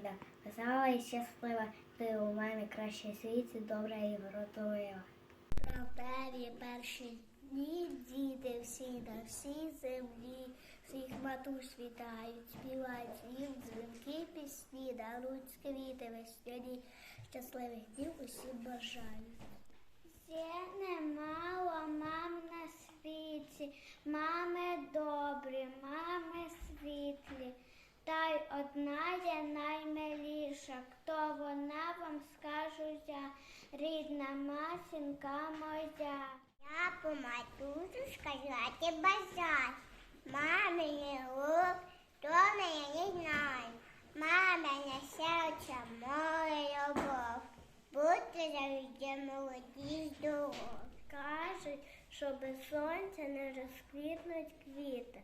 Квіта, весела і щаслива, ти у мене краще світі, добра і вродлива. Правдиві перші дні, діти всі на всій землі, всіх матусь вітають, співають їм дзвінки пісні, дарують квіти весняні, щасливих днів усім бажають. Є немало мам на світі, мами добрі, мами світлі. Та й одна є наймиліша, хто вона вам скажу я, рідна матінка моя. Я по матусю сказати бажаю. Мамині лук, то я не знаю. Мамине серце, моя любов. Будьте завжди молоді здоров. Кажуть, що без сонця не розквітнуть квіти,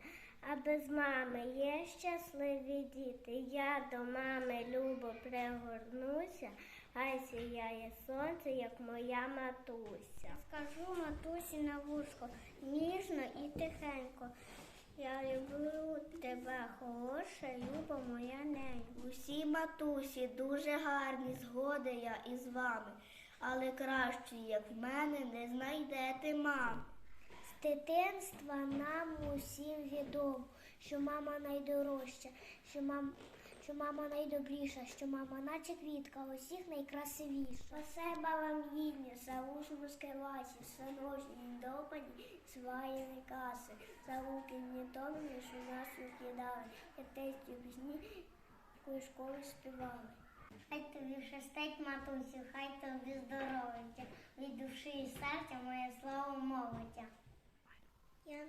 а без мами є щасливі діти. Я до мами любо пригорнуся, хай сіяє сонце, як моя матуся. Скажу матусі на вушко, ніжно і тихенько. Я люблю тебе, хороша, люба моя ненька. Усі матусі дуже гарні, згоди я із вами, але кращі, як в мене, не знайдете мам. З дитинства нам усім відомо, що мама найдорожча, що мам. Що мама найдобріша, що мама, наче квітка, усіх найкрасивіша. Спасибо вам гідні, за усму скривасі, саножні, допані, сваєні каси, за руки томні, що нас викидали, я тестю пісні, якої школи співали. Хай тобі щастить, матусю, хай тобі здоров'я, від душі і серця моє слово мовиться. Я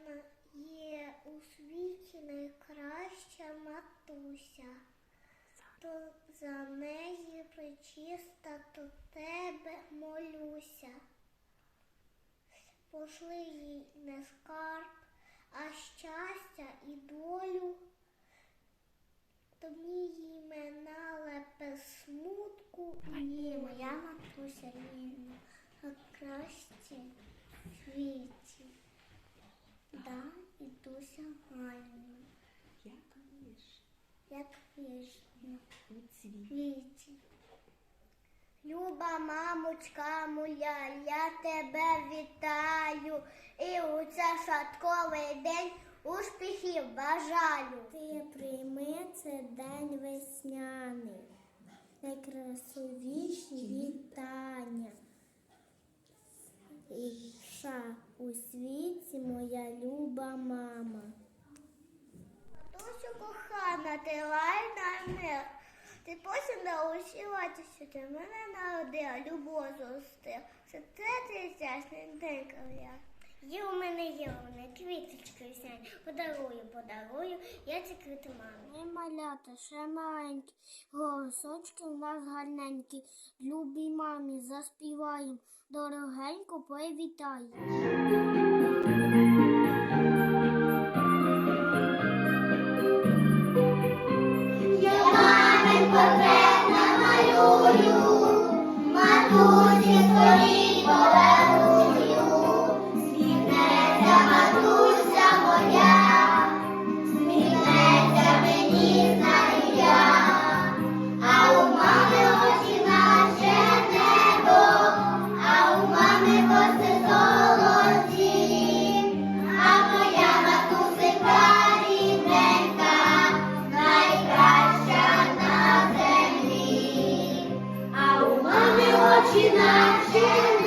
є у світі найкраща матуся. То за неї причиста, то тебе молюся. Пошли їй не скарб, а щастя і долю. Тобі їй минали без смутку і моя матуся рідна, а краще світі. да, і дуся гарна, Як виш як вишня. У цвіт. квіті. Люба мамочка моя, я тебе вітаю і у цей святковий день успіхів бажаю. Ти прийми це день весняний, найкрасивіші вітання. І ша у світі моя люба мама. Матусю кохана, ти лайна мир. Ти потім научилася, ти мене народила, любов зростив. Це те ти ясненька я. Є у мене є у мене квіточки весняні. Подарую, подарую, я ці квіти мамі. Ми малята, ще маленькі, голосочки у нас гарненькі. Любій мамі заспіваємо, дорогенько привітаємо. Матусі скорій наче